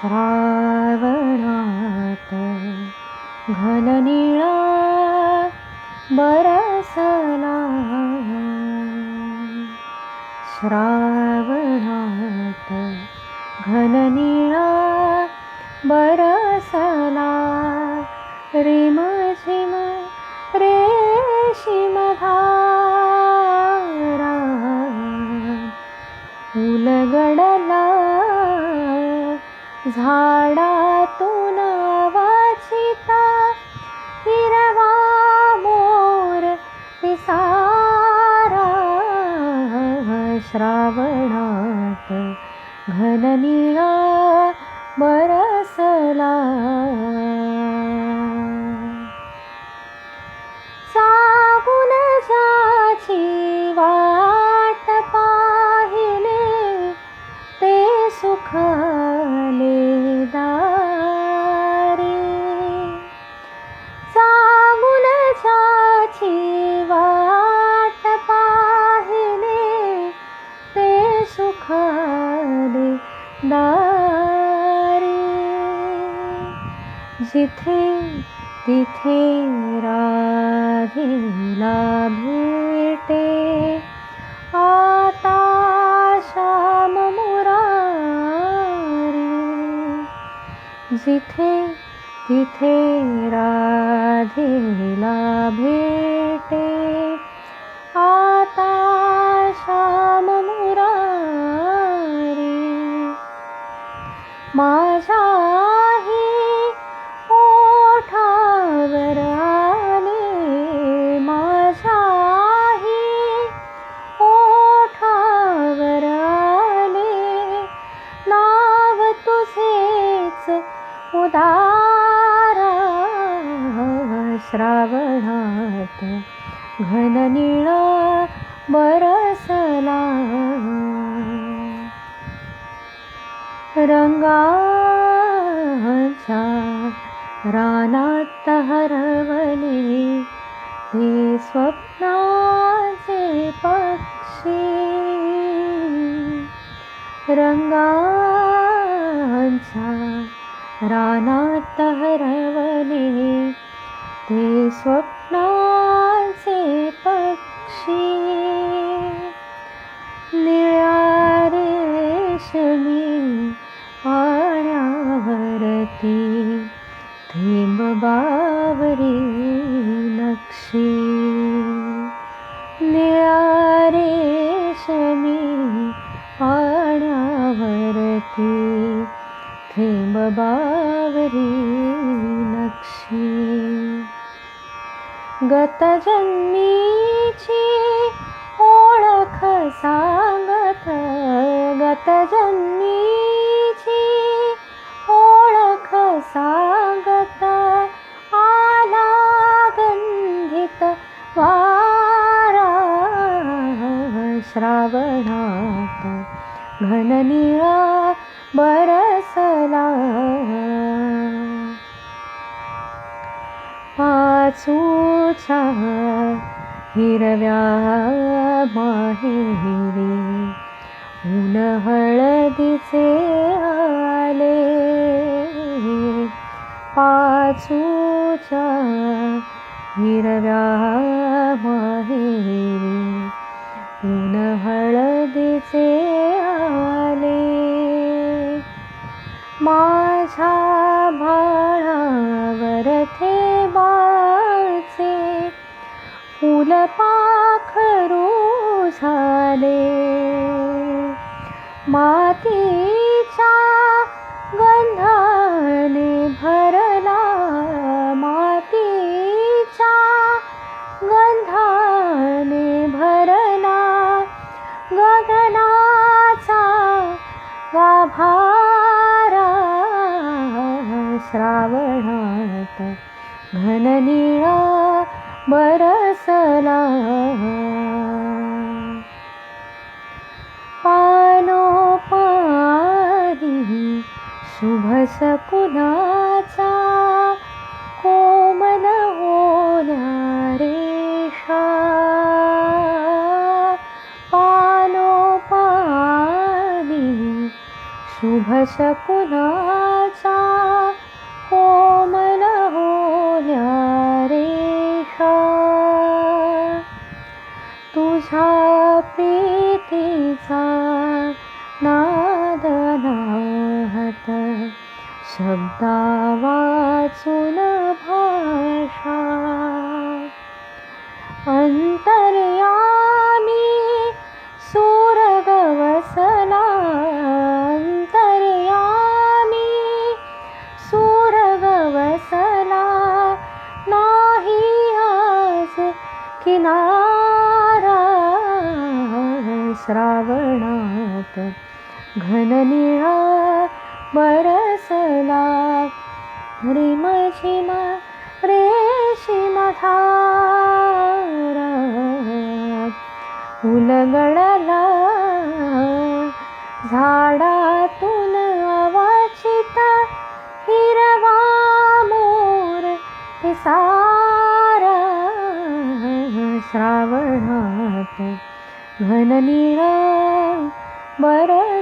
श्रावणात घननिळा बरसला. श्रावणात घननिळा बरसला. रिम झिम रेशीम धारा. उलगडला झाडातून वाचिता. हिरवा मोर पिसारा श्रावणात घननिळा बरसला. साबुन जाची वाट पाहिले ते सुख सुखाले दारी जिथे तिथे राधेला भेटे आता श्याम मुरारी जिथे तिथे राधेला भेटे श्रावणात घननिळा बरसला. रंगाच्या रानात हरवले. ते स्वप्नाचे पक्षी. रंगाच्या रानात हरवले. ते स्वप्नाचे पक्षी। निळ्या रेशमी पाण्यावरती थेंब बावरी नक्षी। निळ्या रेशमी पाण्यावरती थेंब बावरी नक्षी गतजन्मीची ओळख सांगत गतजन्मीची ओळख सांगत आला गंधित वारा श्रावणात घननिळा बरसला. पाचूच्या हिरव्या माहेरी ऊन हळदीचे आले. पाचूच्या हिरव्या माहेरी ऊन हळदीचे आले. माझ्या भा पाखरू झाले. मातीच्या गंधाने भरला मातीच्या गंधाने भरला गगनाचा गाभारा. श्रावणात घननिळा बरसला. पानोपारी शुभ सकुलाचा कोमल होण्या रेषा शुभ शकुनाचा शब्दा वाचून भाषा. अंतर्यामी सूरग वसला अंतर्यामी सूरग वसला नाही आज किनारा. श्रावणात घननिळा बरसला रिमझिम रेशीम धारा उलगडला. झाडातून अवाचिता हिरवा मोर पिसारा. श्रावणात घननिळा बर